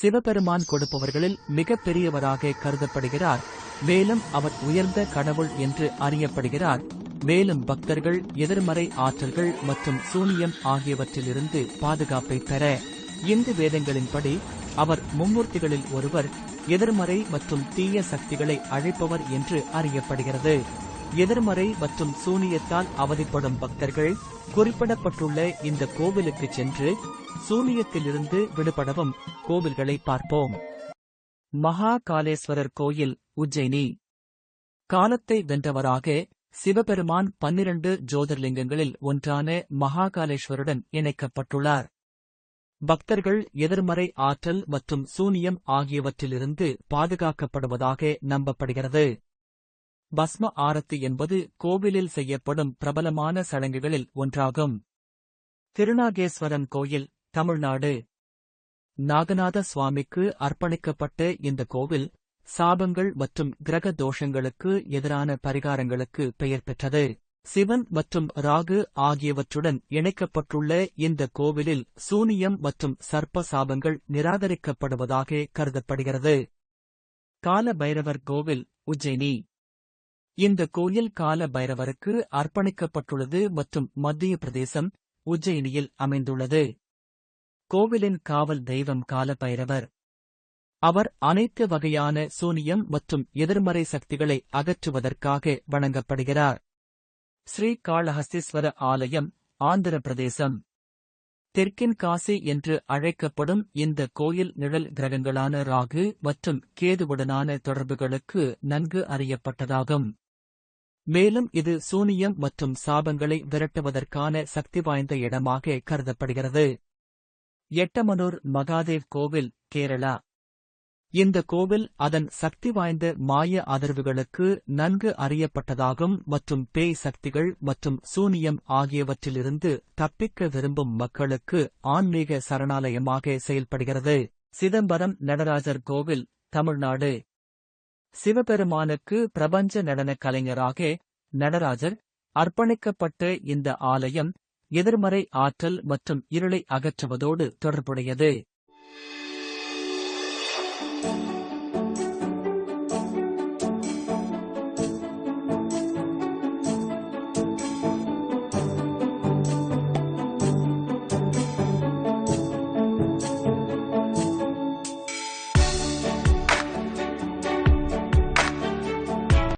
சிவபெருமான் கொடுப்பவர்களில் மிகப் பெரியவராக கருதப்படுகிறார். மேலும் அவர் உயர்ந்த கடவுள் என்று அறியப்படுகிறார். மேலும் பக்தர்கள் எதிர்மறை ஆற்றல்கள் மற்றும் சூனியம் ஆகியவற்றிலிருந்து பாதுகாப்பை பெற இந்து வேதங்களின்படி அவர் மும்மூர்த்திகளில் ஒருவர் எதிர்மறை மற்றும் தீய சக்திகளை அழைப்பவர் என்று அறியப்படுகிறது. எதிர்மறை மற்றும் சூனியத்தால் அவதிப்படும் பக்தர்கள் குறிப்பிடப்பட்டுள்ள இந்த கோவிலுக்கு சென்று சூனியத்திலிருந்து விடுபடவும் கோவில்களை பார்ப்போம். மகா காலேஸ்வரர் கோயில் உஜ்ஜயினி. காலத்தை வென்றவராக சிவபெருமான் பன்னிரண்டு ஜோதிர்லிங்கங்களில் ஒன்றான மகாகாலேஸ்வருடன் இணைக்கப்பட்டுள்ளார். பக்தர்கள் எதிர்மறை ஆற்றல் மற்றும் சூனியம் ஆகியவற்றிலிருந்து பாதுகாக்கப்படுவதாக நம்பப்படுகிறது. பஸ்ம ஆரத்தி என்பது கோவிலில் செய்யப்படும் பிரபலமான சடங்குகளில் ஒன்றாகும். திருநாகேஸ்வரன் கோயில் தமிழ்நாடு. நாகநாத சுவாமிக்கு அர்ப்பணிக்கப்பட்ட இந்த கோவில் சாபங்கள் மற்றும் கிரக தோஷங்களுக்கு எதிரான பரிகாரங்களுக்கு பெயர் பெற்றது. சிவன் மற்றும் ராகு ஆகியவற்றுடன் இணைக்கப்பட்டுள்ள இந்த கோவிலில் சூனியம் மற்றும் சர்ப்ப சாபங்கள் நிராகரிக்கப்படுவதாக கருதப்படுகிறது. கால பைரவர் கோவில் உஜ்ஜயினி. இந்த கோயில் கால பைரவருக்கு அர்ப்பணிக்கப்பட்டுள்ளது மற்றும் மத்திய பிரதேசம் உஜ்ஜயினியில் அமைந்துள்ளது. கோவிலின் காவல் தெய்வம் கால பைரவர் அவர் அனைத்து வகையான சூனியம் மற்றும் எதிர்மறை சக்திகளை அகற்றுவதற்காக வணங்கப்படுகிறார். ஸ்ரீ காளஹஸ்தீஸ்வர ஆலயம் ஆந்திர பிரதேசம். தெற்கின் காசி என்று அழைக்கப்படும் இந்த கோயில் நிழல் கிரகங்களான ராகு மற்றும் கேதுவுடனான தொடர்புகளுக்கு நன்கு அறியப்பட்டதாகும். மேலும் இது சூனியம் மற்றும் சாபங்களை விரட்டுவதற்கான சக்தி வாய்ந்த இடமாக கருதப்படுகிறது. எட்டமனூர் மகாதேவ் கோவில் கேரளா. இந்த கோவில் அதன் சக்தி வாய்ந்த மாய அதிர்வுகளுக்கு நன்கு அறியப்பட்டதாகும் மற்றும் பேய் சக்திகள் மற்றும் சூனியம் ஆகியவற்றிலிருந்து தப்பிக்க விரும்பும் மக்களுக்கு ஆன்மீக சரணாலயமாக செயல்படுகிறது. சிதம்பரம் நடராஜர் கோவில் தமிழ்நாடு. சிவபெருமானுக்கு பிரபஞ்ச நடனக் கலைஞராக நடராஜர் அர்ப்பணிக்கப்பட்ட இந்த ஆலயம் எதிர்மறை ஆற்றல் மற்றும் இருளை அகற்றுவதோடு தொடர்புடையது.